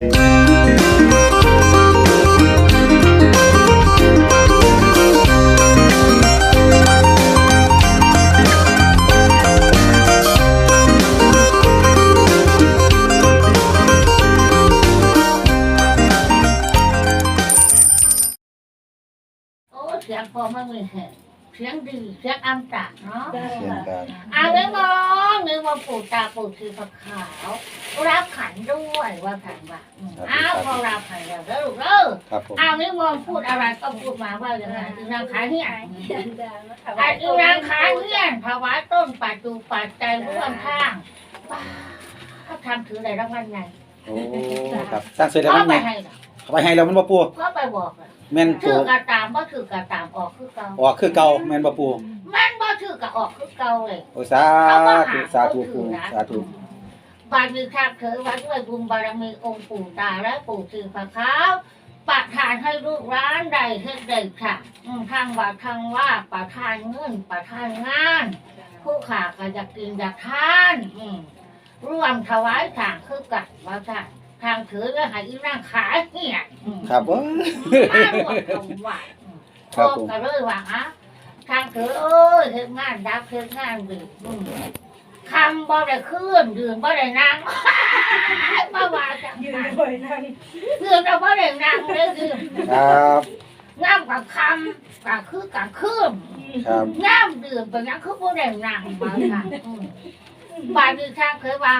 โอ้เสียงพอไม่มีเหตุเสียงดีเสียงอัมตะเนาะ เสียงดังอาเนื้อมองเนื้ อมองปู่ตาปู่คือผักขาว รับขันด้วยว่าขันว่าอืมอ้าวพอรับขันแล้วแล้วลูกเออครับผมอ้าวเนื้อมองพูดอะไรก็พูดมาว่าอย่างไรอีนางขายเนี่ยไอ้อีนางขายเนี่ยถวายต้นปัจจุปัจจัยร่วมข้างป้าเขาทำถืออะไรรางวัลไงโอ้ครับสร้างเสร็จแล้วเขามันไปไงให้เหรอเอาไปให้แล้วมันบ่ปูเขาไปบอกเหรอ แม่นถืตัอวกระตามว่าถือกระตามออกคือเก่าออกคือเก่าแม่นบ่ปูมันบ่ถือกระออกคือเก่าเลยโอ้สาธุสาธุปูสาธุบารมีข้าเธอว่าด้วยบุญบารมีองค์ปู่ตาและปู่สื่อพระขาวประทานให้ลูกร้านใดเฮ็ดใดค่ะอืมทางว่าทางว่าประทานเงินประทานงาน ผู้ขาก็อยากกินอยากทาน อืมร่วมถวายทางคือกันว่าค่ะ ทางถือแล้วให้อีนั่งขายเนี่ยอืมครับผม มาร่วมถวายอืมครับผม ก็เลยว่าฮะทางถือเอ้ยเฮ็ดงานดับเฮ็ดงานดีอืมคำบ่ได้ขึ้นดื่มบ่ได้นั่งมาว่าจังยืนนั้นบ่อยนั่งดื่มเราบ่ได้นั่งเลยดื่มครับน้ำกับคำกับคือกับคืมครับน้ำดื่มเป็นยังคือบ่ได้นั่งมาค่ะอืมบาดนี้ทางเคยว่า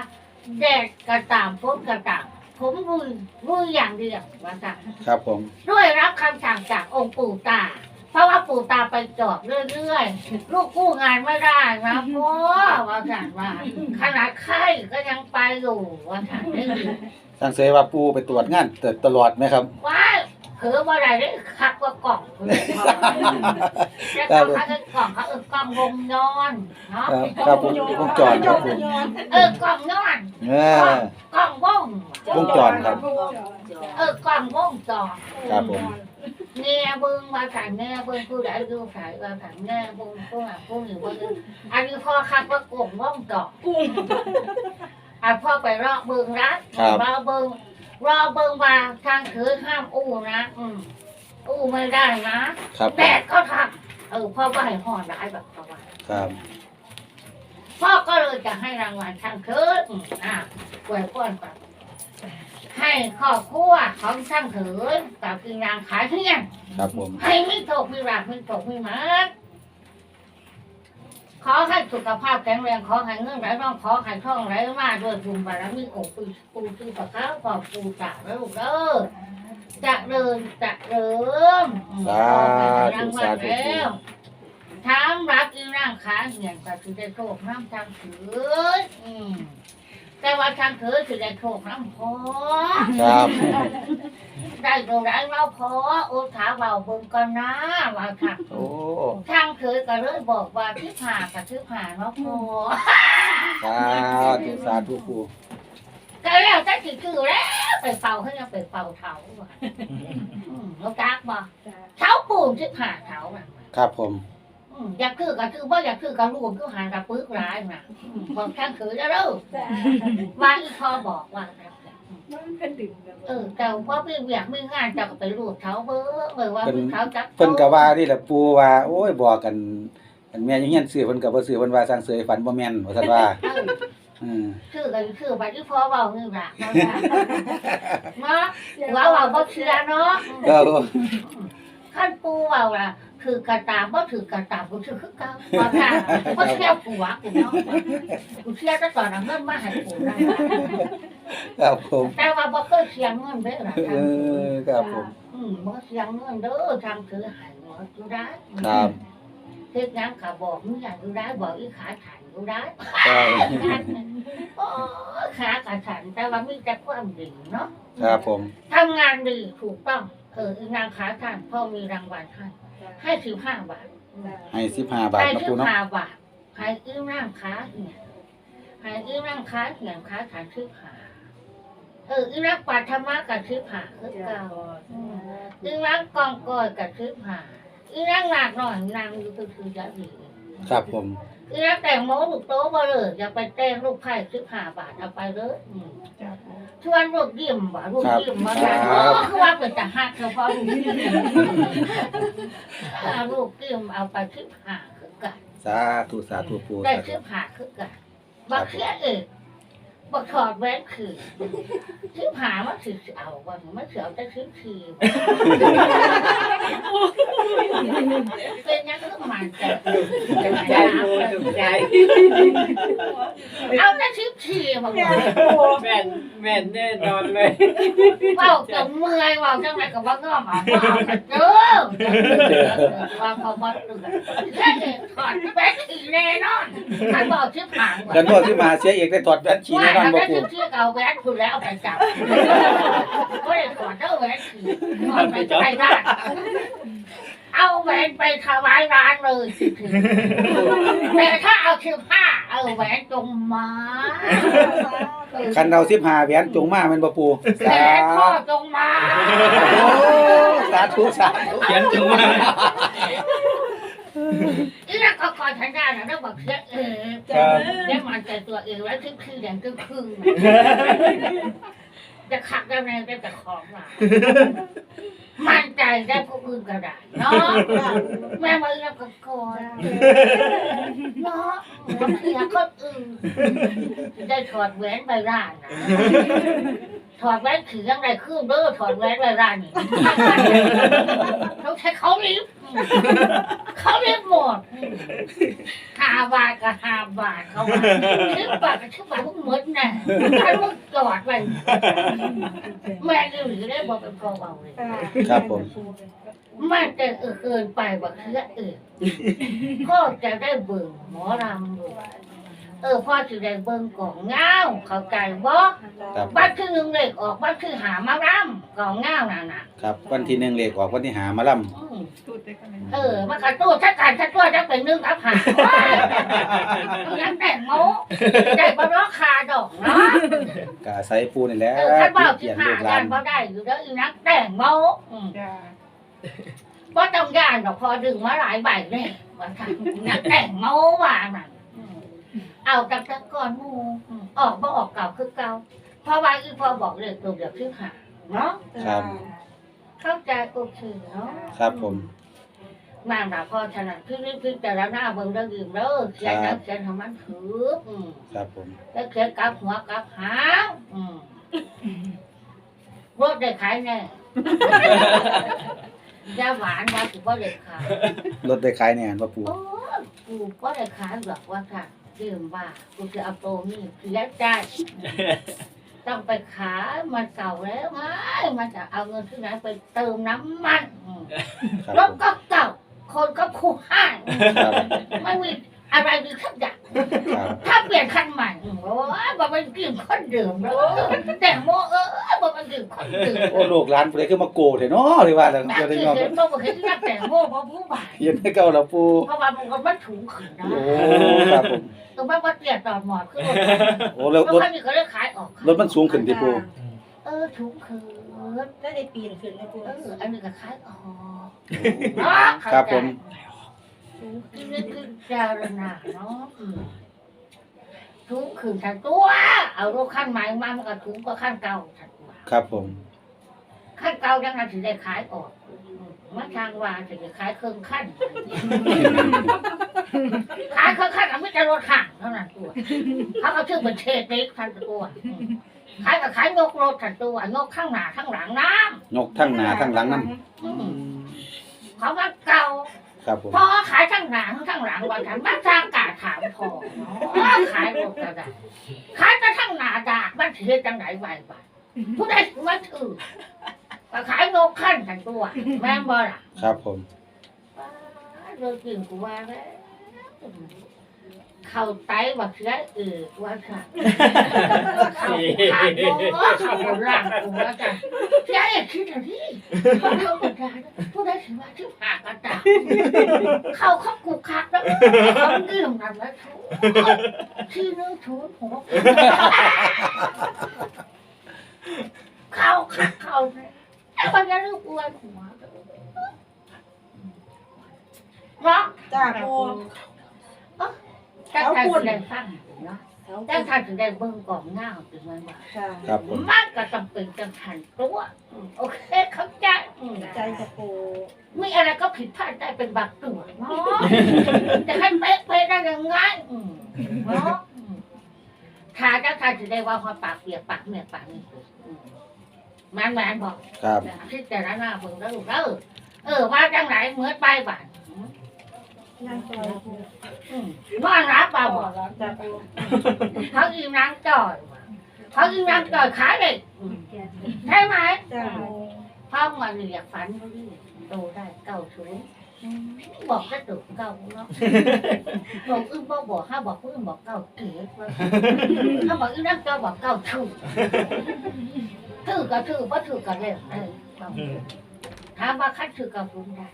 แดดกระตามฝนกระตาม ผมรุยรุยอย่างเดียวว่าค่ะครับผม ด้วยรับคำสั่งจากองค์ปู่ตา เพราะว่าปู่ตาไปจอบเรื่อยๆ ลูกกู้งานไม่ได้นะพ่อว่าสั่นว่าขนาดไข้ก็ยังไปอยู่ว่าสั่นนี่สร้างเสร็จว่าปูไปตรวจงานตลอดไหมครับ ว้าย เผือว่าอะไรได้คักกว่ากล่องเลยแล้วก็เขาจะกล่องเขาเออกล่องวงนอนเนาะครับครับผมวงจรครับผมเออกล่องนอนเออกล่องวงวงจรครับ เออกล่องวงจรครับผมแง่เบิ้งมาสั่งแง่เบิ้งผู้ใดดูสายว่าสั่งแง่เบิ้งผู้หาผู้หนึ่งว่าอันนี้พ่อคัดว่ากลุ่มว่องจออะพ่อไปรอเบิ้งรัดรอเบิ้ง รอเบิ้งว่าทางถือห้ามอู้นะ อืมอู้ไม่ได้นะ ครับผแดมดก็ทำเออพ่อก็ให้ห่อนร้ายแบบประมาณครับพ่อก็เลยจะให้รางวัลทางถืออืมอะกวยป้อนก่อนให้ครอบครัวของช่างถือกับกินนางขายเที่ยงครับผมให้ไม่ตกไม่หลับไม่ตกไม่หมัน ขอให้สุขภาพแข็งแรงขอให้เงินไหลน้องขอให้ท่องไหลมาด้วยบุญบารมีองค์ปูปูชื่อปะข้าวขอบปูจ่าแล้วลูกเด้อจะเดินจะเดิมสาธุสาธุทางรักอีร่างขาเหียนก็คือได้โชคน้ำทางถืออืมแต่ว่าทางถือคือได้โชคน้ำพอครับ ได้ตรงไหนเราพอโอ้ขาเบาเบิ่งก่อนนะว่าค่ะโอ้ทางเคยก็เลยบอกว่าที่ผ่ากับที่ผ่าเนาะพอสาธุสาธุปูก็แล้วแต่สิคือแล้วไปเป่าให้ยังไปเป่าเถาว่ะอืมแล้วจักบ่เถาปูนที่ผ่าเถาน่ะครับผมอืมอยากคือก็คือว่าอยากคือก็รวมคือหากับปึกร้ายน่ะอืมบอกทางเคยแล้วเด้อว่าอีพอบอกว่าครับมัน เป็นดื่มกันเออแต่ว่าไม่อยากไม่งานจะก็ไปรูดเถาเบ้อเลยว่าเถาจักเพิ่นก็ว่านี่แหละปูว่าโอ้ยบอกกันอันแม่ยังเฮียนซื้อเพิ่นก็บ่ซื้อเพิ่นว่าสร้างเสยฝันบ่แม่นว่าซั่นว่าเอออืมคือกันคือไปที่พ่อเบานี่แหละเนาะว่าเบาบ่เชื่อเนาะก็ขั้นปูเบาล่ะคือกระตามบ่ถือกระตามกูชื่อคือเก่าว่าค่ะบ่เชื่อกูวะกูเนาะกูเชื่อแต่ตอนนั้นเงินมาให้กูได้ ครับผมแต่ว่าบ่เคยเสียเงินเด้อล่ะเออครับผม อืมบ่เสียเงินเด้อทางถือให้หมออยู่ได้ครับเฮ็ดงานก็บอกมึงอยากอยู่ได้บอกอีขาถ่ายอยู่ได้ครับโอ้ขากระฉันแต่ว่ามีแต่ความดีเนาะครับผมทำงานดีถูกต้องเอออีนางขาทานพ่อมีรางวัลให้ให้สิบห้าบาทให้15บาทให้นะสิปูบเนาะห้าบาทให้อีนางขาเหี่ยให้อีนางขาเหี่ยขาฐานสิบห้า เอออีนางปัทมะกับสิบห้าคือเก่าอีนางกองกอยกับสิบห้าอีนางหนักหน่อยนางอยู่คือคือจะดีครับผมอีนางแต่งโมลูกโตมาเลยอย่าไปแต่งลูกไผ่สิบห้าบาทเอาไปเลยชวนลูกยิ้มบ่ลูกยิ้มมาครัค่ะบโอ้คือว่าเป็นแต่หักเฉพาะลูกยิ้มเอาลูกยิ้มเอาไปคิดหาคือกันสาธุสาธุปูได้สาธุคิดหาคือกันบักเสียเอก บักถอดแว่นคือคิดหามันสิเอาว่ามันเสียวจะคิดทีเป็นยังก็มันแต่ใจโมถูกใจเอาแต่คิดทีบอกว่าแม่นแม่นแน่นอนเลยเว่าจนเมื่อยเว่าจังไรก็บ่งอมอะเว่าแต่เจอว่าเขาบ่ตื่นแค่นี้ถอดแว่นขี่แน่นอนใครบอกชื่อผ่านกันนวดที่มาเสียเอกได้ถอดแว่นขี้ว่าแน่นอนถ้าบ่ได้ปูชื่อเอาแว่นคุณแล้วเอาไปจับก็เลยถอดเจ้าแว่นขี่ถอดไปไปได้เอาแหวนไปถวายร้านเลยแต่ถ้าเอาชื่อผ้าเอาแหวนจงมาคันเอาสิบห้าแหวนจงมาแม่นบ่ปูแหวสานพ่อจงมาโอ้สาธุสาธุเขียนถึงมาอี นั่นก็คอยทันได้นะต้องบอกเสียเออครับได้มันใจตัวเองแล้วคือคืออย่างคือคือจะขักได้ไงได้แต่ของมามั่นใจได้ผู้อื่นก็ได้เนาะแม่มาเรียกกับก่อนเนาะมันเสียคนอื่นได้ถอดแหวนไปร้านนะถอดแหวนถือยังไงคืนเด้อถอดแหวนไปร้านนี่ต้องใช้เขาลิฟต์ เขาลิฟต์หมดห้าบาทก็ห้าบาทเขาว่าสิบบาทก็สิบบาทพวกหมดน่ะถ้าพวกจอดไปแม่ก็หรือได้บอกเป็นกองเอาเลยครับผมมันจะเออเกินไปบอกเชื่อเออพ่อจะได้เบิ่งหมอรำดู เออพ่อจะได้เบิ่งกล่องเงาเข้าใจบ่ครับบ้านคือหนึ่งเล็กออกบ้านคือหามารำกล่องเงาน่ะน่ะครับวันที่หนึ่งเลขออกวันที่หามาล่อืมเออมากระตู้ชักการชักตัวจะเป็นหนึ่งกับหายังแต่งโมได้บร้อคาดอกเนาะำก็อาศัยปูนี่แหละเออท่านเบาเขีที่ยนหาลูกหกาลารนบ่ได้อยู่แล้วอีนักแต่งโมอืมบ่ต้องย่านดอกพอดึงมาหลายใบเลยว่าทางนักแต่งโมว่านั่นอืม เอาตักตะก่อนหมูอืมออกบ่ออกเก่าคือเก่าเพราะว่าอีพอบอกเลยตัวเดียวคือหาเนาะครับ เข้าใจโอเคเนาะครับผมนางดาพ่อฉะนั้นคือนี่คือแต่ละหน้าเบิ่งได้ยืมเด้อเขียนนักเขียนทำมันถืออืมครับผมแล้วเขียนกลับหัวกลับหางอืมรถได้ขายแน่ยาหวานว่าถือว่าได้ขายรถได้ขายแน่นบ่ปูโอ้ยกูก็ได้ขายหรอกว่าค่ะ ยืมว่ากูจะเอาโตนี่เสียใจต้องไปขายมันเก่าแล้วไงมันจะเอาเงินที่ไหนไปเติมน้ำมันอืมครับรผถมก็เก่า คนก็คู่ห้างครับไม่มีอะไรดีสักอย่างครับถ้าเปลี่ยนคันใหม่โอ้ยบอกมันกินคนเดิมแล้วแต่โมเออบอกมันกินคนเดิมโอ้ลูกหลานผู้ใดคือมาโกเถอะเนาะที่ว่าแล้วแม่เดี๋ยวได้ที่ยอมเห็นบอกว่าเห็นนักแต่โมเพราะผู้บ่ายเย็นให้เก่าแล้วปูเพราะว่ามันก็มันถุงขึ้นนะโอ้ครับผม ตัวมันมาเปลี่ยนตอนหมอดขึ้นรถโอ้แล้วแล้วรถคันนี้ก็เลยขายออกรถมันสูงขึ้นที่ปูเออถุงขึ้นได้ได้ปีนขึ้นนะปูเอออันนี้ก็ขายออกครับผมนี่คือเจารณาเนาะอืมถุงขึ้นทันตัว เอารถขั้นใหม่มามันก็ถุงก็ขั้นเก่าทันตัว ครับผม ขั้นเก่ายังไงถึงได้ขายออกอืม มาทางวาถึงจะขายเครื่องขั้นขายเครื่องขั้นไม่จะรถห่างเท่านั้นตัว เขาเอาชื่อเป็นเทเล็กทันตัวอืมขายกับขายงกรถทันตัวนกข้างหน้าข้างหลังน้ยกทั้งหน้าทั้งหลังนํำอืมเขาว่าเก่าครับผมพอขายทั้งหลังทั้งหลังวันฉันบ้านสร้างกาถามพอเนาะขายรถกระดาษขายกระทั่งหนาดากบ้านเทียจังไหนไหวบ้านผู้ใดถือว่าถือ ก็ขายโลขั้นทันตัวแม่นบ่ล่ะครับผมเรากินกูว่าแล้วเข้าไตว่าเสียเออว่าค่ะเข้าขาดบ่เข้าหลังกูว่าจ้ะเสียเอกคิดอะไรเขาเข้ากันได้ผู้ใดถือว่าถือหากระดาษเข้าเข้ากูคักแล้วเขาเรื่องนั้นแล้วทุกที่นึกถูกหัวเข้าคักเข้าเลย แต่วันนี้ลูกอ้วนหัวเนาะจ้าปูจะใจแดงฟังเนาะเอาแต่ถ้าถึงได้เบิ่งกองหน้าถึงมันว่าค่ครับผมมันก็จำเป็นจังหันตัวโอเคเข้าใจอืมใจจะปูมีอะไรก็ผิดพลาดได้เป็นบางตัวเนาะจะให้เป๊ะไปได้ยังไงเนาะอืมถ้าจะถ้าถึงได้ว่าพอปากเปียกปากเนี่ยปากนี่อื มมันแมนบอกครับที่แต่ละหน้าเบิ่งแล้วลูกเออเออว่าจังไหนเหมือนไปบ้านนั่งจอยปูอืมว่ารับเปล่าต่บออกแล้วจะปูเขายิงนางจ่อยเขายิงนางจ่อยขายเด็กอืมใช่ไหมจ้าปูพ่อมาเรียกฝันเขาดิโตได้เก้าชุดบอกก็ตุกเก้าเนาะบอกอึ้งบอกบอกห้าบอกอึ้งบอกเก้าเก๋ถ้าบอกอึ้งนั่งจ่อยบอกเก้าชู ถือก็ถือว่าถือก็เล่นเออบอกถามว่าคัดถือกับลุงได้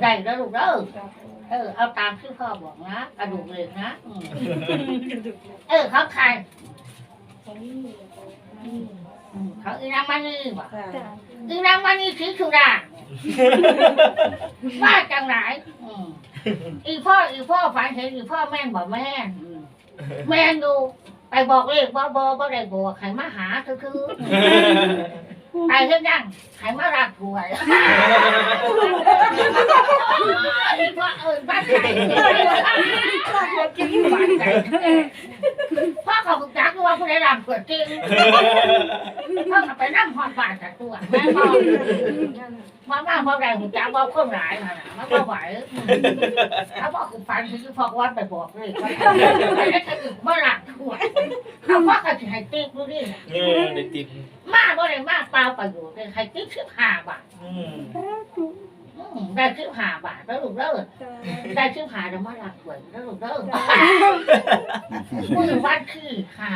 ได้แล้วลูกเด้อจ้าปูเออเอาตามที่พ่อบอกนะกระดูกเหล็กนะอืมเออเขาใครตรงนี้ปูนี่อืมเขาอีนางมานี่บอกจ้าอีนางมานี่สีสุดาว่าจังไหนอืมอีพ่ออีพ่อฝันเห็นอีพ่อแม่นบอกแม่นอืมแม่นดู ไปบอกเลขบ่บ่บ่ได้บอกใครมาหาคือ คือไปเฮ็ดยังใครมารักถวยอีพ่อเอิญบ้านใครพ่อเขาบอกจักว่าผู้ใดรำเกิดจริงพ่อเขาไปนั่งหอดบาทแต่ตัวแม่พ่อมาบ้าพ่อแรงหูจักว่าคนหลายนะมันก็ไหวถ้าพ่อคือฝันคือพ่อวัดไปบอกเลยว่าไม่ได้ใครอื่นมาหลักทั่วถ้าพ่อเขาจะให้ติ๊กดูดิเออในติมมาบ่ได้มาเปล่าประโยชน์เลยให้ติ๊กสิบห้าบาทอืมอืมได้สิบห้าบาทแล้วลูกเด้อได้สิบห้าเดี๋ยวมาหลักถวยแล้วลูกเด้อมือวัดคือห้า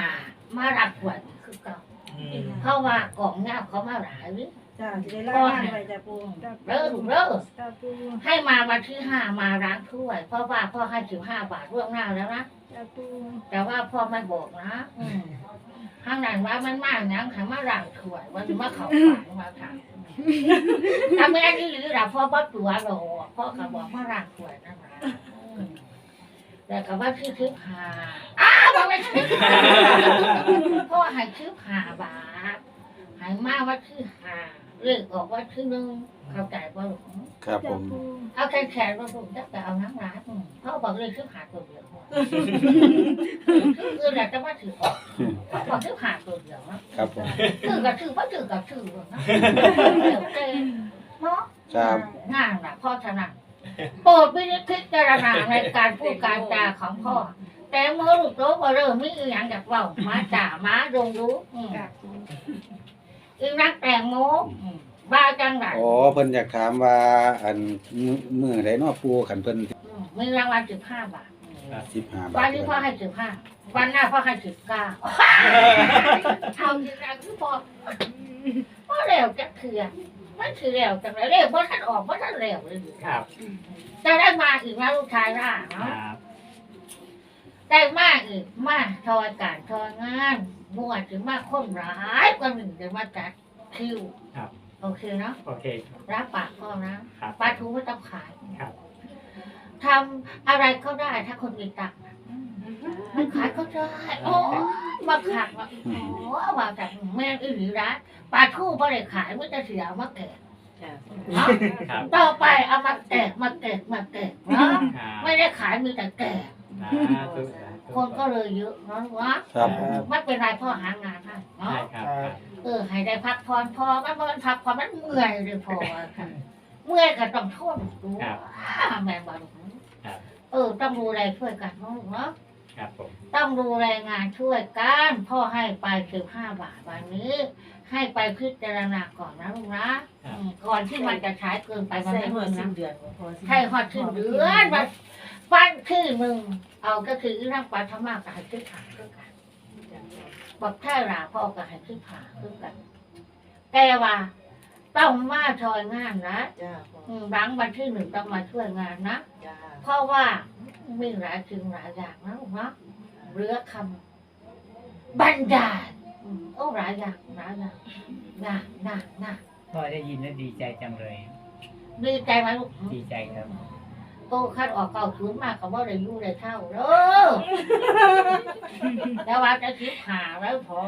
มาหลักถวยคือเก่าอืมเพราะว่ากล่องเงาเขามาหลายวิ จ้าจะได้ล่างไปจ้าปูเริ่มเริ่ม จ้าปูให้มาวันที่ห้ามาร้านถ้วย เพราะว่าพ่อให้สิบห้าบาทร่วงหน้าแล้วนะจ้าปู แต่ว่าพ่อไม่บอกนะ อืมข้างนั้นว่ามันมากนังขันมาร้านถ้วยวันนี้มาเขาฝันมาค่ะถ้าไม่อันนี้หรือเราพ่อบ่ตัวเราพ่อก็บอกมาร้านถ้วยนั่นแหละอืมแต่ก็ว่าชื่อทิพหาอ้าวบอกไม่ชื่อหาพ่อให้ชื่อหาบาทให้มาว่าชื่อหา เรียกออกว่าชื่อหนึงเข้าใจป่ะลูกครับผม เอาแค่แขนมาผมจะไปเอาน้ำร้านอืมเขาบอกเลยซื้อหาตัวเดียวคืออยากจะมาถือออกเขาบอกซื้อหาตัวเดียวนะครับผมถือกับถือว่าถือกับถือนะเดี๋ยวเจเนาะครับงานนะพ่อถนัดโปรดวินิจพิจารณาในการพูดการจาของพ่อแต่เมื่อลูกโตก็เริ่มมีอหย่างจากเว่ามาจ่ามาดงรู้ อืมจ้าปูอีนักแต่งโมอืมบ้าจังไรอ๋อเพิ่นอยากถามว่าอันมื้อมื้อใดเนาะปูคันเพิ่นอืมมีรางวัลสิบห้าบาท15บาวันทนี้พ่อให้สิบห้าวันหน้าพ่อให้สิบเก้าเอาจริงๆคือพ่อพ่อเร็วจะเถื่อนมันคือเร็วจังเลยเร็วเพราะท่านออกเพราะท่านเร็วเลยครับจะได้มาอีกนะลูกชายร่าคเนาะรับได้มาอีกมาทอยการทอยงาน มั่วถึงมาคนร้ายกว่าหนึ่งจะมาจัดคิวครับ โอเคเนาะโอเคครับรับปากพ่อนะครับปลาทูไม่ต้องขายครับ ทำอะไรก็ได้ถ้าคนมีตังค์นะมันขายก็ได้โอ้มาขายมาโอ้ว่าแต่แม่อีหลีร้านปลาทูไม่ได้ขายไม่จะเสียเอามาแกะเนาะครับต่อไปเอามาแกะมาแกะมาแกะเนาะครับไม่ได้ขายมีแต่แกะ สาธุสาธุ คนก็เลยเยอะเนาะวะครับไม่เป็นไรพ่อหางานให้เนาะ ใช่ครับครับเออให้ได้พักผ่อนพอมันมันพักผ่อนมันเมื่อยเลยพอค่ะเมื่อยก็ต้องทนดูแม่บอกครับเออ ต้องดูแลช่วยกันเนาะลูกเนาะครับผมต้องดูแลงานช่วยกันพ่อให้ไปสิบห้าบาทวันนี้ ให้ไปพิจารณาก่อนนะลูกนะอืมก่อนที่มันจะใช้เกินไปมันใส่ไม่หัวควรสิ้นะนเดือนพอใช่หอดขึ้นเดือนมัน ฟันที่มึง เอาก็คือร่างปลาธรรมะกับให้ขึ้นขาขึ้นกันบอกแค่ลาพ่อกับให้ขึ้นขาขึ้นกันแต่ว่าต้องมาชอยงานนะจ้าพออืมหลังวันที่หนึ่งต้องมาช่วยงานนะจ้าเพราะว่ามีหลายสิ่งหลายอย่างนะลูกเนาะเรือคำบรรดาลอืมโอ้หลายอย่างหลายอย่างนะนะนะพ่อได้ยินแล้วดีใจจังเลย ดีใจไหมลูกดีใจครับ เโตคัดออกเก่าศูนย์มากกับว่าได้อยู่ได้เท่าเด้อแต่ว่าจะคิดหาแล้วพอ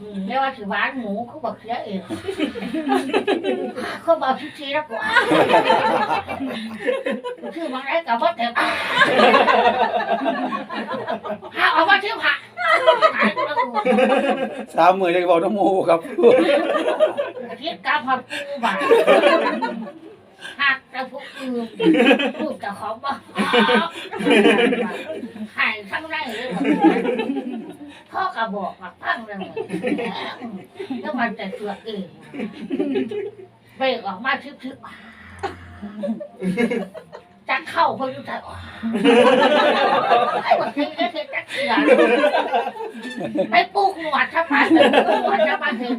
อืมแล้วว่าถือหวานหมูเขาบอกเสียเองเขาบอกทีๆแล้วกว่าคือมันได้กับว่าแต่ถ้าเอาว่าชื่อผักสามมื้อจังเว้าน้ำหมูครับปูคิดกรรมความกูบา หักแต่พวกอื่นพูดกับเขาบ้าหายทั้งไรเลยพ่อกระบอกกับพังเลยแล้วมันจะเสือกเองเบรกออกมาทึบๆ จะเข้าคนรู้จักไอ้บอกคือจะจะเสือกไปปลูกหนวดทำไมหนวดจะมาถึง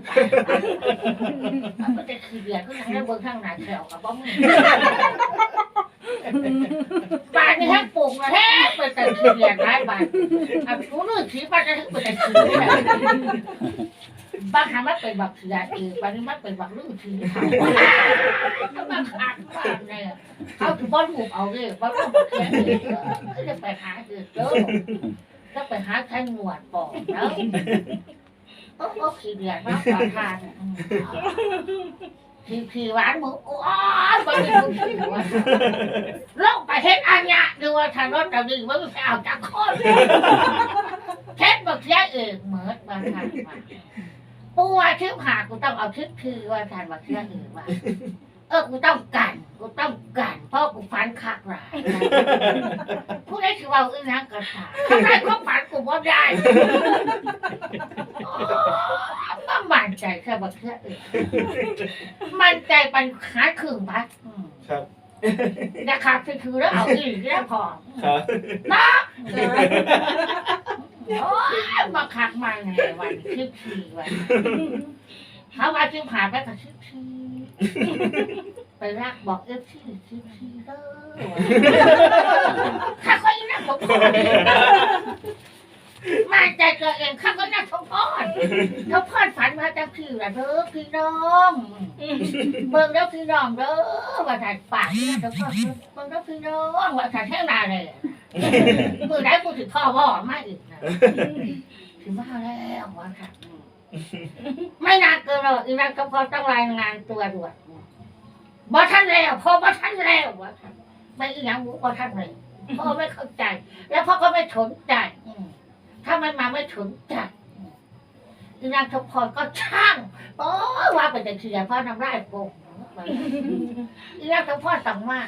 มันจะขี้เดียดก็ยังได้เบิ่งข้างหน้าแถวกับบ้องบ้านนี่แห้งปลูกนะแห้งเป็นแต่ขี้เดียดหลายบ้านอะรู้นึกขี้บ้านจะถึงเป็นแต่ขี้เดียด บ้านทำมันเป็นแบบขี้เดียดเองบ้านนี้มันเป็นแบบลื่นขี้เขาบ้านขาดบ้านเนี่ยเขาถือบ้านหูเอาเลยบ้านหูเขียนเองก็จะไปหาเออเด้อก็ไปหาใช้หนวดปอกเนาะโอ้โหขี้เดียดมากกว่าทานอืมผีผีหวานหมูอ้อนไปเป็นผู้ผีวะลงไปเฮ็ดอันเนี้ยดูว่าทางรถจะดีว่ามันไปเอาจากคนเฮ็ดบักเสีเองเหมือนบางทางว่า ปูว่าชื่อหากูต้องเอาชื่อคือว่าทานบักเสียเองว่าเออกูต้องกันกูต้องกันเพราะกูฝันคักหลายผู้ใดคือว่าอึ้งนักกระสาถ้าได้ก็ฝันกูบ่ได้ก็มั่นใจแค่บักเสียเองมันใจปัญหาครึ่งพัดอืมครับอย่าขาดคือแล้วเอาอีกแล้วพอครับนะ โอ้ยมาขักมาไงวันชิบชีวันเขาว่าชิบหายไปกับชิบชีไปรักบอกเอฟชีชิบชีเด้อข้าก็ยังนั่งผมพอมาใจตัวเองข้าก็นั่งผมพอเขาพอดฝันมาจากพี่ละเด้อพี่น้องเบิ่งแล้วพี่น้องเด้อว่าถ่ายปากนี่จะพ่อเบิ่งแล้วพี่น้องว่าถ่ายแท่งนาเลยมือไหนกูถึงข้อว่าไม่อีก ถึงว่าแล้วว่าถ่ายไม่นานเกินหรอกอีนั่นก็พอต้องรายงานตัวด่วนบ่ทันแล้วพอบ่ทันแล้วว่าท่านไม่อีหยังรู้บ่ทันเลยพ่อไม่เข้าใจ แล้วพ่อก็ไม่สนใจถ้าไมันมาไม่สนใจอีนางทพรก็ช่างโอ้ว่าเป็นแต่เสียพ่อนำลายโป่งอีแล้วก็พ่อต้องมา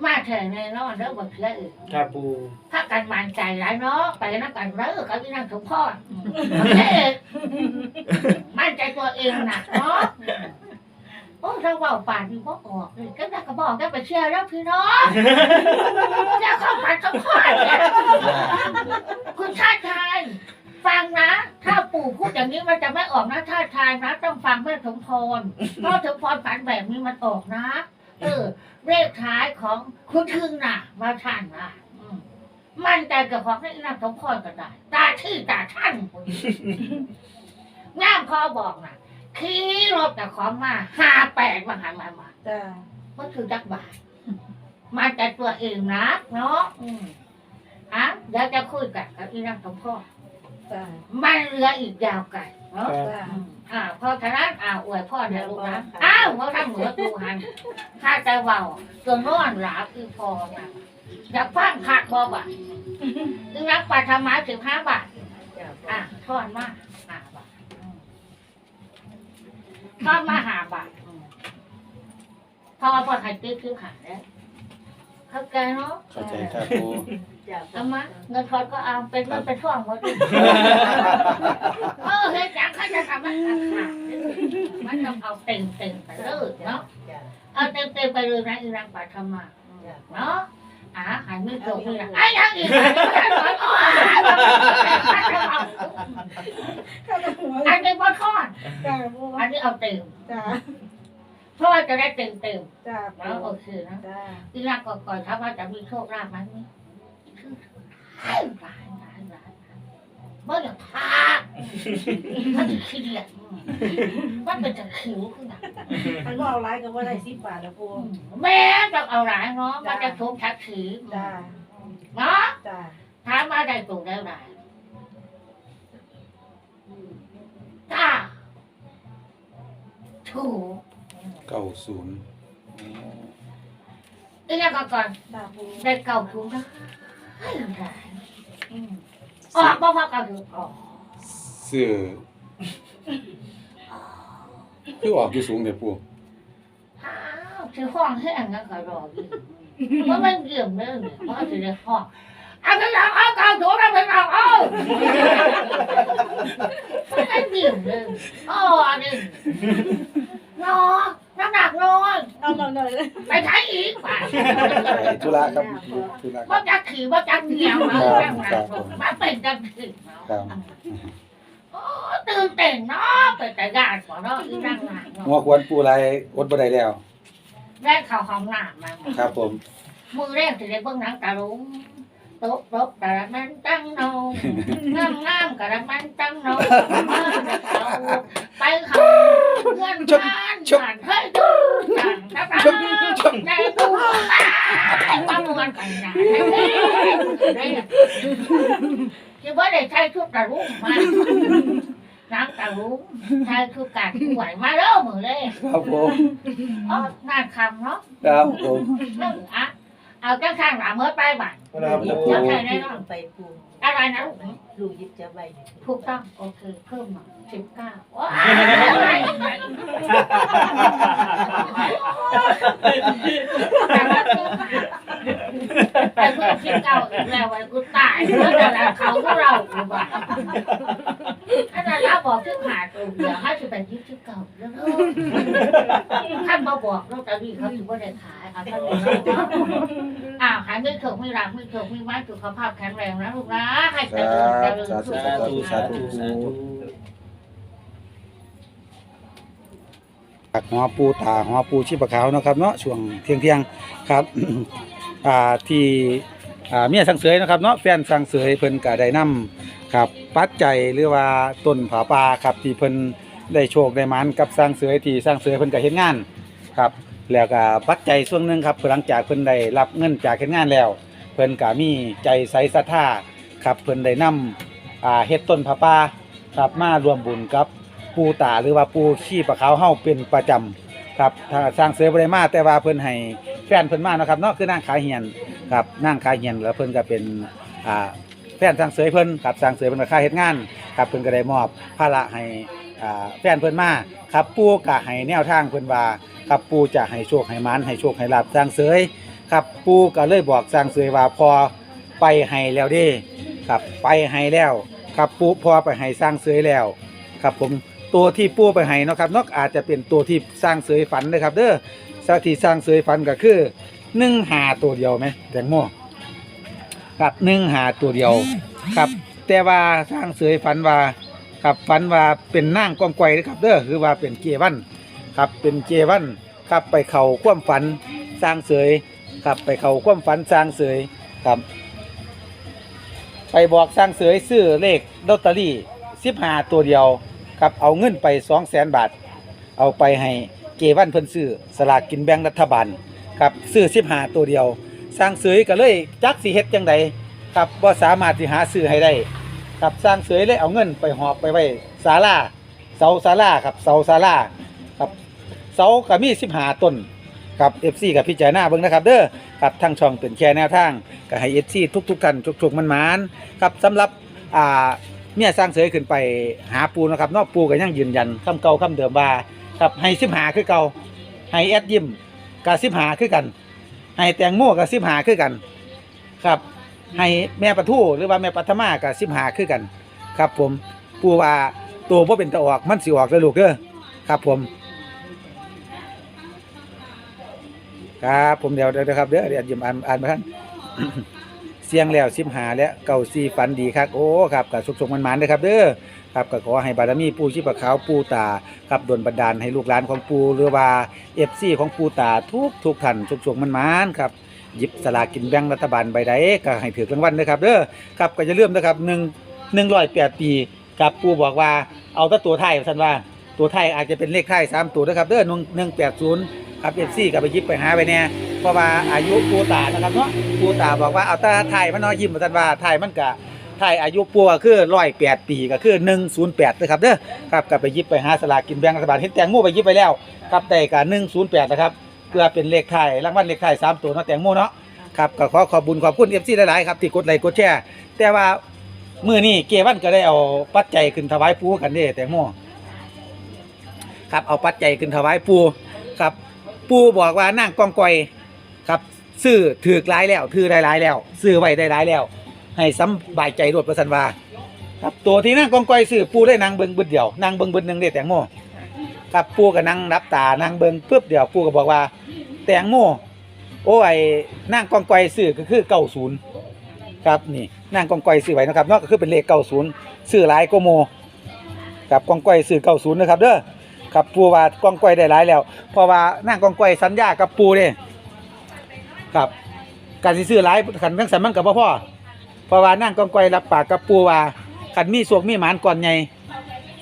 มมาแถในนอนเด้อบ่เสียอีกครับปูถ้ากันมันใจหลายเนาะไปนักกันเด้อกับอีนางสมพรอืมบ่เสียอีกมั่นใจตัวเองนะเนาะโอ้เราเบาป่านนี่บ่ออกเลยก็ได้ก็บอกได้ไปเชื่อแล้วพี่น้องแล้วเข้าฝันสมพรเนี่ยคุณชาติชายฟังนะ ถ้าปู่พูดอย่างนี้มันจะไม่ออกนะท่าทายนะ ต้องฟังแม่สมพรเพราะสมพรฝันแบบนี้มันออกนะ เออเลขท้ายของคุณทึงน่ะมาท่านนะอืมมั่นใจกับของให้นางสมพรก็ได้ตาที่ตาท่านงามพอบอกนะขี่รถแต่ของมาห้าแปดมาหันมามาจ้าก็คือจักบาทมาแต่ตัวเองนะเนาะอืมอะเดี๋ยวจะคุยกันกับอีนางสมพร จ้ามันเหลืออีกยาวไกลเนาะครับจ้าอืมอ่าเพราะฉะนั้นอ่าอวยพ่อเดี๋ยวลูกนะอ้าวเพราะทำเหมือนกูหันถ้าจะเบาจนนอนหลับคือพอนะอยากฟังขาดบอบอะอีนักปัทมาสิบห้าบาท อะทอนมาห้าบาทอืมทอนมาห้าบาทอืมเพราะว่าพอไข่ติ๊กคือหาแล้ว เข้าใจเนาะเข้าใจครับปูเอามาเงินทอนก็เอาเป็นเงินเป็นท่องหมดเลยเออเฮ้ยจังเขาจะทำมันขาดๆมันต้องเอาเต็มเต็มๆไปเลยเนาะเอาเต็มเต็มๆไปเลยนะอีรังปัทมาเนาะอ่าหันไม่จบเลยนะไอ้ยังอีกอันนี้อ๋อข้าจะหัวอันนี้พอทอดจ้าปูอันนี้เอาเต็มจ้า เพราะว่าจะได้เต็มเต็มจ้าๆปูแล้วโอเคนะจ้าอีรังก่อนๆถ้าว่าจะมีโชคลาภไหมนี่หลายหลายหลายหลายเมื่ออย่างพามันขี้เดียดมันเป็นจะคิ้วขึ้นอะมันก็เอาไลน์ก็ว่าได้สิบบาทนะปูแม่จะเอาหลายเนาะมันจะทุบทักสีจ้าเนาะ จ้าถามมาได้ถูกได้หลายจ้าถูก เก้าศูนย์อีกอย่างก่อนจ้าปูได้เก่าถูกนะให้หลายอืมออกบ่ว่าเก่าถูกออกซื้อคือออกอยู่สูงเด้อปู่อ้าวคือห้องให้อันนั้นก็รออยู่เพราะมันเยี่ยมเลยเนี่ยเพราะจะได้ห้องเอาไปเอาเอาเก่าถูกเอาไปเอาเอามันเยี่ยมเลยอ๋ออันนี้นอนน้ำ หนักนอนเอาหน่อยหน่อยเลยไปใช้อีกฝ่ายไปธุระครับธุระคว่ารับ จะขี่ว่าจะเหนียวมาครับแรงหนัครักบมาเป็นจังขี่ครับโอ้ตื่นเต้นเนาะเป็นแต่ยากกว่าเนาะอีนั่งหนักหัวควรปู่ไรอดบ่ได้แล้วแรกเขาห้องน้ำมาครับผม มือแรกที่ได้เบิ่งหนังตาลุง ตบตบกระมันตั้งนองงามงามกระมันตั้งนองไปเขาเพื่อนบ้านผ่านเคยดูต่างทับในตู้ประมวลกันนะคิดว่าได้ใช้ชุดตาลุงมาน้ำตาลุงใช้ชุดการไหวมาแล้วมือเลยครับผมอ๋องานคำเนาะครับผมเอออะ เอาจ้างข้างหลังเมื่อไปบ่ายครับผมเดี๋ยวใครแน่นอนไปปูอะไรนะลูกลูกยิบจะไปถูกต้องโอเคเพิ่มมาสิบเก้าว้ายแต่ เพิ่มสิบเก้าแล้วไอ้กูตายเมื่อแต่เขาพวกเรากูบ้าถ้าเราบอกที่หาตัวเดียวให้สิบแปดยี่สิบเก้าแล้วท่านมาบอกเราจะดีเขาถือว่าได้ขายเอาท่านเลยอ้าวหายไม่ถูกไม่รักไม่ถูกไม่ไม้สุขภาพแข็งแรงนะลูกนะให้เจริญเจริญสุขสาธุสาธุสาธุจากหัวปูตาหัวปูชีพขาวเนาะครับเนาะช่วงเที่ยงเที่ยงครับ อ่าที่อ่าเมียสังเสยนะครับเนาะแฟนสังเสยเพิ่นก็ได้นำครับปัจจัยหรือว่าต้นผาป่าครับที่เพิ่นได้โชคได้หมานกับสร้างเสยที่สร้างเสยเพิ่นก็เฮ็ดงานครับแล้วก็ปัจจัยส่วนหนึ่งครับหลังจากเพิ่นได้รับเงินจากเฮ็ดงานแล้ว เพิ่นก็มีใจใสศรัทธาครับเพิ่นได้นำอ่าเฮ็ดต้นผาป่าครับมารวมบุญกับปูตาหรือว่าปูขี้ปะขาวเฮาเป็นประจำครับถ้าสร้างเสยบ่ได้มาแต่ว่าเพิ่นให้ ฟนเพิ่นมาเนะครับเนาะคือนางขายเฮียนครับนางขายเฮียนแล้วเพิ่นก็เป็นอ่าแฟนสร้างเสยเพิ่นครับสร้างเสยเพิ่นก็ค่าเฮ็ดงานครับเพิ่นก็ได้มอบภาระให้อ่าแฟนเพิ่นมาครับปูก็ให้แนวทางเพิ่นว่าครับปูจะให้โชคให้มานให้โชคให้ลาบสร้างเสยครับปูก็เลยบอกสร้างเสยว่าพอไปให้แล้วเด้ครับไปให้แล้วครับปูพอไปให้สร้างเสยแล้วครับผมตัวที่ปูไปให้นะครับเนอกอาจจะเป็นตัวที่สร้างเสยฝันนะครับ เด้อ สักที่สร้างเสยฝันก็คือหนึ่งหาตัวเดียวไหมแตงโมครับหนึ่งหาตัวเดียว ครับ แต่ว่าสร้างเสยฝันว่าครับฝันว่าเป็นนั่งกองไกวนะครับเด้อคือว่าเป็นเกวันครับเป็นเกวันครับไปเข่าคว่ำฝันสร้างเสยครับไปเขาความฝันสร้างเสยครับ ไปบอกสร้างเสยซื้อเลขลอตเตอรี่สิบหาตัวเดียวครับเอาเงินไปสองแสนบาท เอาไปให้ เกวันเพิ่นซื้อสลากกินแบ่งรัฐบาลครับซื้อสิบหาตัวเดียว สร้างเสยก็เลยจักสิเฮ็ดจังใดครับว่าสามารถที่หาซื้อให้ได้ครับสร้างเสยเลยเอาเงินไปหอบไปไว้ศาลาเสาศาลาครับเสาศาลาครับเสาก็มีสิบหาต้นครับเอฟซีกับพี่จารณาเบิ่งนะครับเด้อครับทางช่องเป็นแชร์แนวทางก็ให้เอฟซีทุกๆท่านทุกๆมันมานครับสำหรับอ่าเมียสร้างเสยขึ้นไปหาปูนะครับนอกปูก็ยังยืนยันคำเก่าคำเดิมว่า ครับให้สิบหาคือเก่าให้แอดยิมกับสิบหาคือกันให้แตงโมกับสิบหาคือกัน ครับให้แม่ปะทู่หรือว่าแม่ปัทมากับสิบหาคือกัน ครับผมปูว่าตัวพ่เป็นตะออกมันสิออกแล้วลูกเด้อครับผมครับผมเดี๋ยวเดี๋ยวครับเดี๋ยวเดี๋ยวยิมอ่านอ่านมาท่านเสียงแล้วสิบหาแล้วเก่าซีฝันดีครับโอ้ครับกับสุขสมมันๆเด้อครับเด้อ ครับก็ขอให้บารมีปูชีพขาวปูตาครับดลบันดาลให้ลูกหลานของปูหรือว่าเอฟซีของปูตาทุกทุกท่านสุขสมมันมันครับหยิบสลากกินแบ่งรัฐบาลใบใดก็ให้ถือรางวัลเด้อครับเด้อครับก็จะเริ่าลืมนะครับหนึ่งหนึ่งร้อยแปดปีครับปูบอกว่าเอาแต่ตัวไทายสันว่าตัวไทยอาจจะเป็นเลขไทยสามตัวนะครับเด้อหนึ่งแปดศูนย์ครับเอฟซีกับไปยิบไปหาไปเนี่ยเพราะว่าอายุปูตานะครับเนาะปูตาบอกว่าเอาแต่ไทยมันน้อยยิ้มสันว่าไทยมันกะ ไทายอายุปูก็คือร้อยแปดปีก็คือหนึ่งศูนย์แปดนะครับเด้อครับกับไปยิบไปหาสลากกินแบ่งรัฐบาลเห็นแตงโมไปยิบไปแล้วครับได้กับหนึ่งศูนย์แปดนะครับเพื่อเป็นเลขไทยรางวัลเลขไทยสามตัวเนาะแตงโมเนาะครับก็ขอขอบุญขอบคุณเอฟซีหลายๆครับที่กดไลค์กดแชร์แต่ว่ามื่อนี้เกวันก็ได้เอาปัจจัยขึ้นถวายปูกันเด้แต่โมครับเอาปัจจัยขึ้นถวายปูครับปูบอกว่านั่งกองกอยครับซื้อถือกหลายแล้วถือได้หลายแล้ว ซื้อไว้ได้หลายแล้ว ให้สบายใจรวดประสันว่าครับตัวที่นั่งกองกอยซื้อปูได้นางเบิงบึดเดียวนางเบิงบึดหนึ่งเด้แตงโมครับปูก็นั่งรับตานางเบิงปึ๊บเดียวปูก็บอกว่า แตงโมโอ้ยนั่งกองกอยซื้อก็คือเก้าศูนย์ครับนี่นางกองก้อยซื้อไว้นะครับนาะก็คือเป็นเลขเก้าศูนย์ซื้อหลายโกโมครับกองก้อยซื้อเก้าศูนย์นะครับเด้อครับปูว่ากองก้อยได้หลายแล้ว เพราะว่านางกองก้อยสัญญากับปูเด้ครับการสิซื้อหลายขันทั้งสันมันกับพ่อ เพราะว่านางกองก้อยรับปากกับปูว่าขันมีสวกมีหมานก่อนไง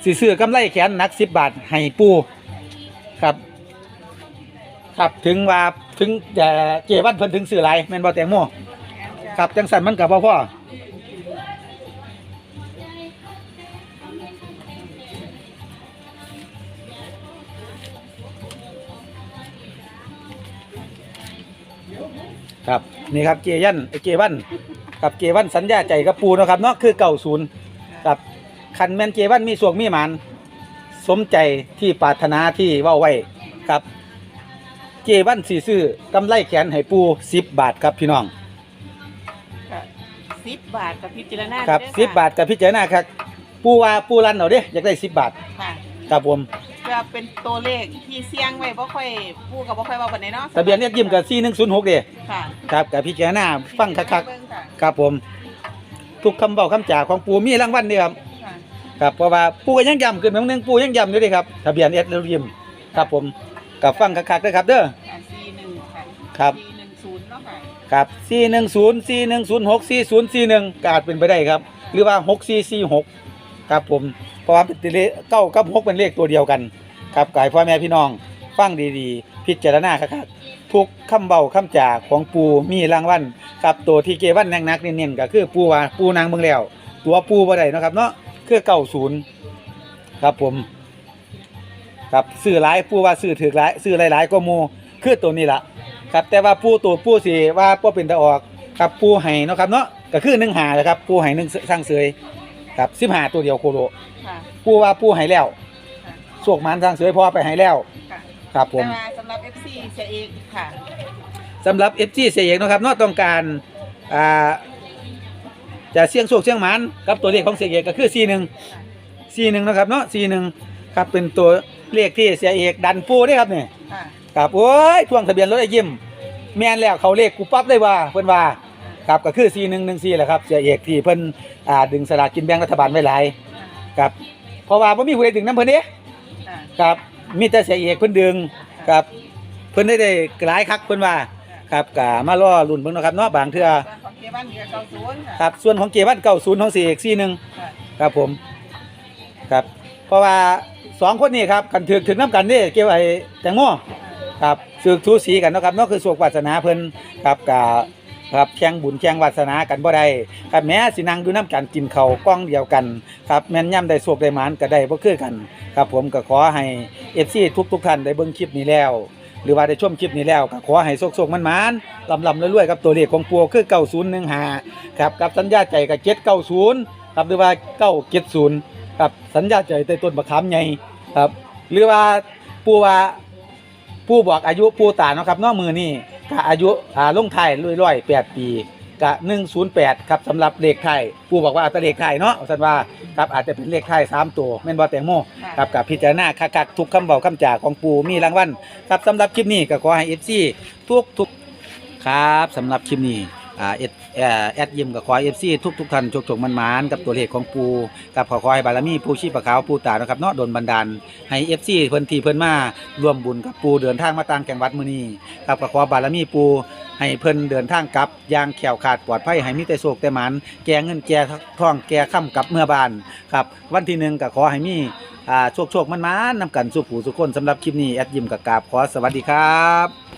สิซื้อกำไรแขนหนักสิบบาทให้ปูครับ ครับถึงว่าถึงแต่เจวันเพิ่นถึงซื้อหลายแมนบ่แตงโมครับจังสันมันกับพ่อพ่อครับนี่ครับเจยันเจวัน ครับเจวันสัญญาใจกับปูเนาะครับเนาะคือเก่าศูนย์ครับคันแมนเจวันมีสวงมีหมันสมใจที่ปรารถนาที่เว่าไว้ครับเจวันสีซื้อกำไรแขนให้ปูสิบบาทครับพี่น้องสิบบาทกับพิจารณาครับด้วยสิบบาทกับพิจารณาครับปูว่าปูรันเอาเด้อยากได้สิบบาทค่ะครับผม จะเป็นตัวเลขที่เสี่ยงไว้บ่ค่อยพูดกับบ่ค่อยเว่าปานใดเนาะทะเบียนเนี่ยยิ้มกับสี่หนึ่งศูนย์หกเด้ค่ะครับกับพิจารณาฟังคักเบิ่งค่ะๆครับผม ทุกคำเบาคำจ่าของปูมีรางวัลเด้ครับ ค่ะครับเพราะว่าปูก็ยังย้ำขึ้นบางนึงปูยังย้ำอยู่เด้ครับทะเบียนเอสแล้วยิ้มครับผมกับฟังคักๆเด้อครับเด้อค่ะ41ค่ะครับ 410เนาะค่ะ ครับสี่หนึ่งศูนย์สี่หนึ่งศูนย์หกสี่ศูนย์สี่หนึ่งก็อาจเป็นไปได้ครับ หรือว่าหกสี่สี่หกครับผมเพ ราะว่าเป็นเลขเก้ากับหกเป็นเลขตัวเดียวกันครับกายพ่อแม่พี่น้องฟังดีๆ พิจารณาครับทุกคำเบาคำจ่าของปูมีรางวัลครับตัวที่เกวันนักนักๆเน้นๆก็คือปูว่าปูนางเมืองแล้ว ตัวปูบ่ได้นะครับเนาะคือเก้าศูนย์ครับผมครับซื้อหลายปูว่าซื้อถือหลายซื้อหลายๆก็โมคือตัวนี้ละครับแต่ว่าปูตัวปูสิว่าบ่เป็นตะออกครับปูให้นะครับเนาะก็คือหนึ่งหาแหละครับปูให้หนึ่งสร้างเสยครับสิบหาตัวเดียวโคโล ปูว่าปูให้แล้วค่ะสวกมันทางเสือพอไปให้แล้ว ค่ะครับผม แต่ว่าสำหรับ FC เสียเองค่ะสำหรับ FG เสียเอกนะครับเนอกต้องการอ่าจะเสี่ยงโชคเสี่ยงหมันกับตัวเลขของเสียเอกก็คือ C1 C1 นะครับเนาะ C1 ครับเป็นตัวเลขที่เสียเอกดันปูได้ครับเนี่ยค่ะครับโอ้ยทวงทะเบียนรถไอ้ยิ้มแม่นแล้วเขาเลขกูปั๊บได้ว่าเพิ่นว่าครับก็คือ C114 แหละครับเสียเอกที่เพิ่นอ่าดึงสลากกินแบ่งรัฐบาลไว้หลายครับ เพราะว่าบ่มีผู้ใดดึงนํเพิ่นเด้ค่ะครับ มีแต่เสียเอกเพิ่นดึงครับ เพิ่นได้ได้หลายคักเพิ่นว่า ครับก็มารอลุ้นเบิ่งเนาะครับเนาะบางเทื่อของเกบ้านเกียร์เก้าศูนย์ค่ะครับส่วนของเกวัน90ของเสียเอก41ค่ะ ครับผมครับ เพราะว่าสองคนนี้ครับกันถึกถึงน้ำกันนี่เกี่ยวไอ้แตงโมครับสึกทูสีกันเนาะครับเนาะคือโศกวาสนาเพิ่นครับกะ ครับแข่งบุญแข่งวาสนากันบ่ได้ครับแม้สินังอยู่น้ำกันกินเขากล้องเดียวกันครับแม่นย่ำได้โศกได้หมานก็ได้บ่คือกัน ครับผมก็ขอให้ FC ทุกทุกท่านได้เบิ่งคลิปนี้แล้ว หรือว่าได้ชมคลิปนี้แล้วก็ขอให้โชคๆมันมันๆลำๆรวยๆกับตัวเลขของปัวคือ9015ครับกับสัญญาใจกับ790ครับหรือว่า970ครับสัญญาใจใต้ต้นมะขามใหญ่ครับหรือว่าปูว่า ปูบอกอายุปูตาเนาะครับเนอกมือนี่ก็อายุอ่าลงไทายร้อยๆ8ปีกะ108ครับสำหรับเลขไทายปูบอกว่าเอาแต่เลขไทายเนาะสันว่าครับอาจจะเป็นเลขไทายสามตัวแม่นบ่แตงโมค่ะครับกับพิจารณาคักๆทุกคำเบาคำจ่าของปูมีรางวัลครับสำหรับคลิปนี้ก็ขอให้เอฟซีทุกทุกๆครับสำหรับคลิปนี้อ่าเอเอ่อ แอดยิมกับขอเอฟซีทุกทุกท่านโชคโชคมันมานกับตัวเลขของปูกับขอขอให้บารมีปูชีพขาวปูตานะครับเนาะโดนบันดาลให้เอฟซีเพิ่นทีเพิ่นมาร่วมบุญกับปูเดินทางมาต่างจังวัดมือนี้กับขอขอบารมีปูให้เพิ่นเดินทางกลับยางแขวขาดปลอดภัยให้มีแต่โชคแต่หมันแก่เงินแก่ทองแก่ค่ำกับเมื่อบานครับวันที่หนึ่งก็ขอให้มีอ่าโชคโชคมันมานๆนำกันสู่ผู้สุคนสำหรับคลิปนี้แอดยิมกับกาบขอสวัสดีครับ